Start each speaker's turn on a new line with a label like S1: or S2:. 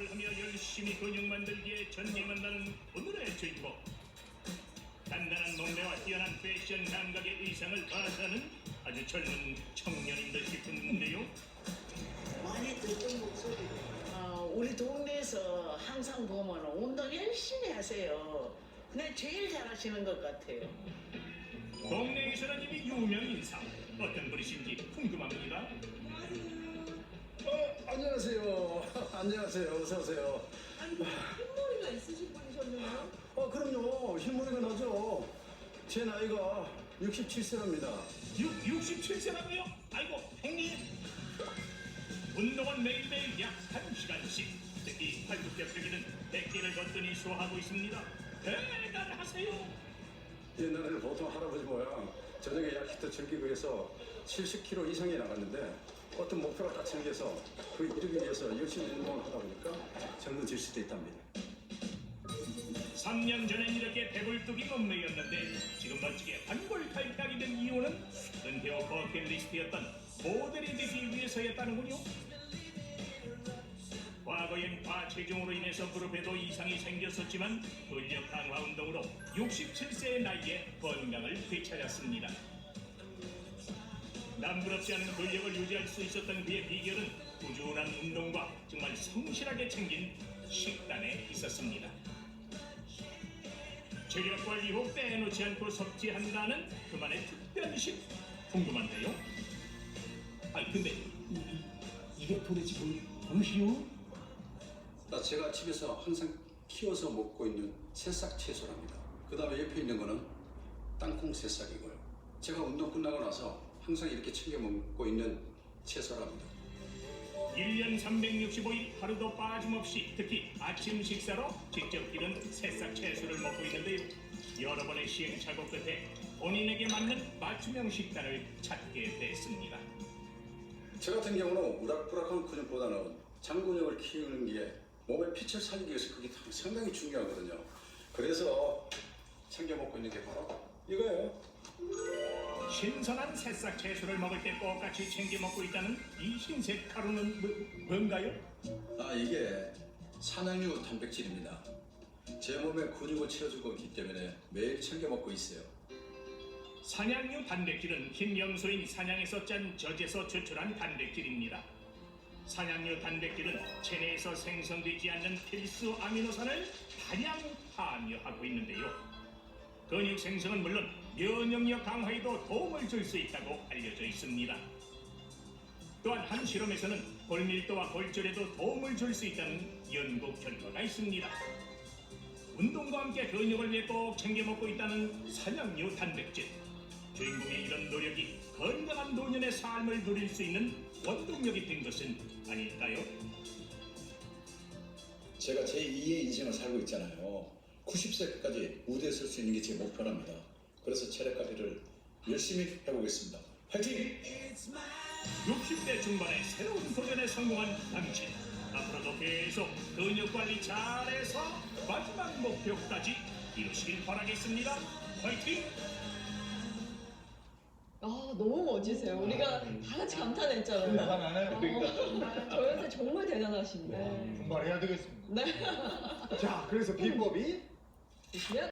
S1: 운동을 하며 열심히 근육 만들기에 전념한다는 오늘의 주인공. 단단한 몸매와 뛰어난 패션 감각의 의상을 가사는 아주 젊은 청년인 듯 싶은데요.
S2: 많이 듣던 목소리.
S3: 어, 우리 동네에서 항상 보면 운동 열심히 하세요. 근데 제일 잘하시는 것 같아요.
S1: 동네에서는 이미 유명 인사. 어떤 분이신지 궁금합니다.
S4: 어, 안녕하세요. 안녕하세요. 어서 오세요.
S2: 아니, 흰머리가 있으신 분이셨네요.
S4: 어, 그럼요. 흰머리가 나죠. 제 나이가 67세랍니다.
S1: 67세라고요? 아이고 형님 운동은 매일매일 약 1시간씩 특히 팔굽혀펴기는 100개를 거뜬히 소화하고 있습니다 대단하세요
S4: 옛날에는 보통 할아버지 모양 저녁에 약히터 즐기고 해서 70kg 이상이 나갔는데 어떤 목표가 딱 생겨서 그 이루기 위해서 열심히 운동을 하다 보니까 젊어질 수도 있답니다.
S1: 3년 전엔 이렇게 배불뚝이 몸매였는데 지금 멋지게 환골탈태하게 된 이유는 은퇴후 버킷리스트였던 모델이 되기 위해서였다는군요 과거엔 과체중으로 인해서 무릎에도 이상이 생겼었지만 근력 강화 운동으로 67세의 나이에 건강을 되찾았습니다. 남부럽지 않은 근력을 유지할 수 있었던 그의 비결은 꾸준한 운동과 정말 성실하게 챙긴 식단에 있었습니다. 체력 관리 후 빼놓지 않고 섭취한다는 그만의 특별식 궁금한데요? 아니 근데 이, 이, 이게 도대체 뭐, 무엇이요?
S4: 나 제가 집에서 항상 키워서 먹고 있는 새싹 채소랍니다. 그 다음에 옆에 있는 거는 땅콩 새싹이고요. 제가 운동 끝나고 나서 항상 이렇게 챙겨 먹고 있는 채소랍니다.
S1: 1년 365일 하루도 빠짐없이 특히 아침 식사로 직접 기른 새싹 채소를 먹고 있는데요. 여러 번의 시행착오 끝에 본인에게 맞는 맞춤형 식단을 찾게 됐습니다.
S4: 저 같은 경우는 우락부락한 근육보다는 장근육을 키우는 게 몸에 빛을 살리기 위해서 그게 상당히 중요하거든요. 그래서 챙겨 먹고 있는 게 바로 이거예요.
S1: 신선한 새싹 채소를 먹을 때 똑같이 챙겨 먹고 있다는 이 흰색 가루는 뭐, 뭔가요?
S4: 아 이게 산양류 단백질입니다. 제 몸에 근육을 채워주고 있기 때문에 매일 챙겨 먹고 있어요.
S1: 산양류 단백질은 흰 염소인 산양에서 짠 젖에서 추출한 단백질입니다. 산양류 단백질은 체내에서 생성되지 않는 필수 아미노산을 다량 함유하고 있는데요. 근육 생성은 물론 면역력 강화에도 도움을 줄 수 있다고 알려져 있습니다. 또한 한 실험에서는 골밀도와 골절에도 도움을 줄 수 있다는 연구 결과가 있습니다. 운동과 함께 근육을 위해 꼭 챙겨 먹고 있다는 산양류 단백질. 주인공의 이런 노력이 건강한 노년의 삶을 누릴 수 있는 원동력이 된 것은 아닐까요?
S4: 제가 제 2의 인생을 살고 있잖아요. 90세까지 무대에 설 수 있는 게 제 목표랍니다. 그래서 체력 관리를 열심히 해보겠습니다. 화이팅!
S1: 60대 중반의 새로운 도전에 성공한 당신. 앞으로도 계속 근육 관리 잘해서 마지막 목표까지 이루시길 바라겠습니다. 화이팅!
S5: 아 너무 멋지세요. 우리가 다 같이 감탄했잖아요.
S6: 나가나요? 그러니까
S5: 저한테 정말 대단하십니다.
S6: 분발해야 되겠습니다.
S5: 네.
S6: 자, 그래서 비법이
S5: 보시면